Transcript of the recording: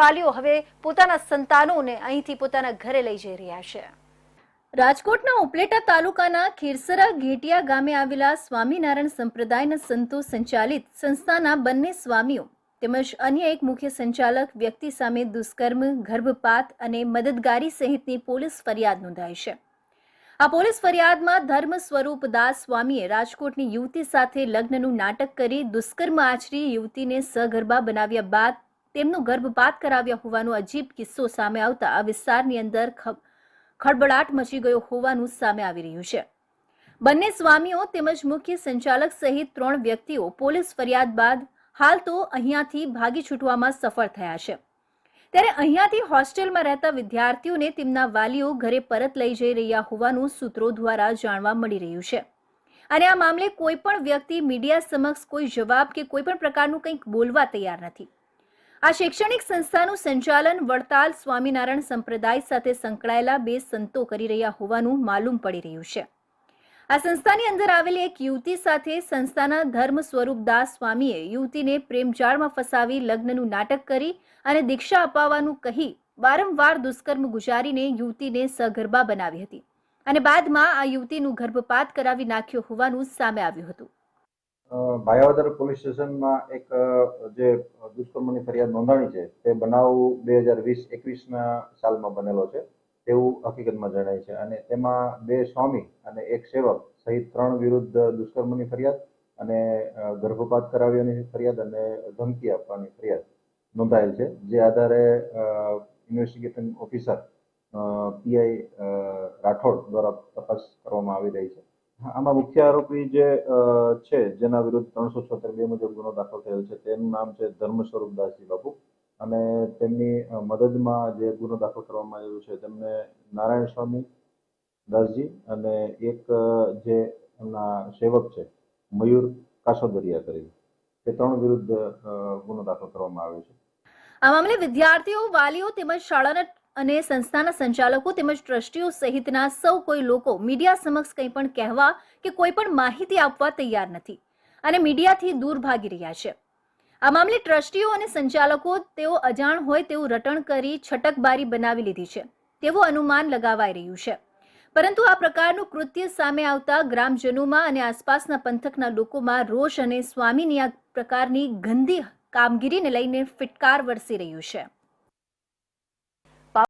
વાલીઓ હવે પોતાના સંતાનોને અહીંથી પોતાના ઘરે લઈ જઈ રહ્યા છે. રાજકોટના ઉપલેટા તાલુકાના ખીરસરા ઘેટિયા ગામે આવેલા સ્વામિનારાયણ સંપ્રદાયના સંતો સંચાલિત સંસ્થાના બંને સ્વામીઓ તેમજ અન્ય એક મુખ્ય સંચાલક વ્યક્તિ સામે દુષ્કર્મ, ગર્ભપાત અને મદદગારી સહિતની પોલીસ ફરિયાદ નોંધાઈ છે. આ પોલીસ ફરિયાદમાં ધર્મ સ્વરૂપ દાસ સ્વામીએ રાજકોટની યુવતી સાથે લગ્નનું નાટક કરી દુષ્કર્મ આચરી યુવતીને સગર્ભા બનાવ્યા બાદ તેમનો ગર્ભપાત કરાવ્યા હોવાનો અજીબ કિસ્સો સામે આવતા આ વિસ્તારની અંદર ખ- ખળબળાટ મચી ગયો હોવાનું સામે આવી રહ્યું છે. બંને સ્વામીઓ તેમજ મુખ્ય સંચાલક સહિત ત્રણ વ્યક્તિઓ પોલીસ ફરિયાદ બાદ હાલ તો અહીંયાથી ભાગી છૂટવામાં સફળ થયા છે. ત્યારે અહીંયાથી હોસ્ટેલમાં રહેતા વિદ્યાર્થીઓને તેમના વાલીઓ ઘરે પરત લઈ જઈ રહ્યા હોવાનું સૂત્રો દ્વારા જાણવા મળી રહ્યું છે. અને આ મામલે કોઈ પણ વ્યક્તિ મીડિયા સમક્ષ કોઈ જવાબ કે કોઈ પણ પ્રકારનું કંઈક બોલવા તૈયાર નથી. આ શૈક્ષણિક સંસ્થાનું સંચાલન વડતાલ સ્વામિનારાયણ સંપ્રદાય સાથે સંકળાયેલા બે સંતો કરી રહ્યા હોવાનું માલુમ પડી રહ્યું છે. આ સંસ્થાની અંદર આવેલી એક યુવતી સાથે સંસ્થાના ધર્મ સ્વરૂપ દાસ સ્વામીએ યુવતીને પ્રેમજાળમાં ફસાવી લગ્નનું નાટક કરી અને દીક્ષા અપાવવાનું કહી વારંવાર દુષ્કર્મ ગુજારીને યુવતીને સગર્ભા બનાવી હતી અને બાદમાં આ યુવતીનું ગર્ભપાત કરાવી નાખ્યો હોવાનું સામે આવ્યું હતું. ભાયાવદર પોલીસ સ્ટેશનમાં એક જે દુષ્કર્મની ફરિયાદ નોંધાણી છે, તે બનાવ બે હજાર વીસ, એકવીસના સાલમાં બનેલો છે, તેવું હકીકતમાં જણાય છે. અને તેમાં બે સ્વામી અને એક સેવક સહિત ત્રણ વિરુદ્ધ દુષ્કર્મની ફરિયાદ અને ગર્ભપાત કરાવ્યાની ફરિયાદ અને ધમકી આપવાની ફરિયાદ નોંધાયેલ છે. જે આધારે ઇન્વેસ્ટિગેશન ઓફિસર પીઆઈ રાઠોડ દ્વારા તપાસ કરવામાં આવી રહી છે. આમાં મુખ્ય આરોપી જે છે, જેના વિરુદ્ધ ત્રણસો છોતેર બે મુજબ ગુનો દાખલ થયેલ છે, તેનું નામ છે ધર્મ સ્વરૂપ દાસજી બાપુ. અને તેમની મદદમાં જે ગુનો દાખલ કરવામાં આવ્યો છે, તેમને નારાયણ સ્વામી દાસજી અને એક જે એમના સેવક છે, મયુર કાસોદરિયા કરી તે ત્રણ વિરુદ્ધ ગુનો દાખલ કરવામાં આવ્યો છે. આ મામલે વિદ્યાર્થીઓ, વાલીઓ તેમજ શાળાના અને સંસ્થાના સંચાલકો તેમજ ટ્રસ્ટીઓ સહિતના સૌ કોઈ લોકો મીડિયા સમક્ષ કંઈ પણ કહેવા કે કોઈ પણ માહિતી આપવા તૈયાર નથી અને મીડિયાથી દૂર ભાગી રહ્યા છે. આ મામલે ટ્રસ્ટીઓ અને સંચાલકો તેઓ અજાણ હોય તેવું રટણ કરી છટકબારી બનાવી લીધી છે. તેવું અનુમાન લગાવાઈ રહ્યું છે. પરંતુ આ પ્રકારનું કૃત્ય સામે આવતા ગ્રામજનોમાં અને આસપાસના પંથકના લોકોમાં રોષ અને સ્વામીની આ પ્રકારની ગંદી કામગીરીને લઈને ફિટકાર વરસી રહ્યું છે.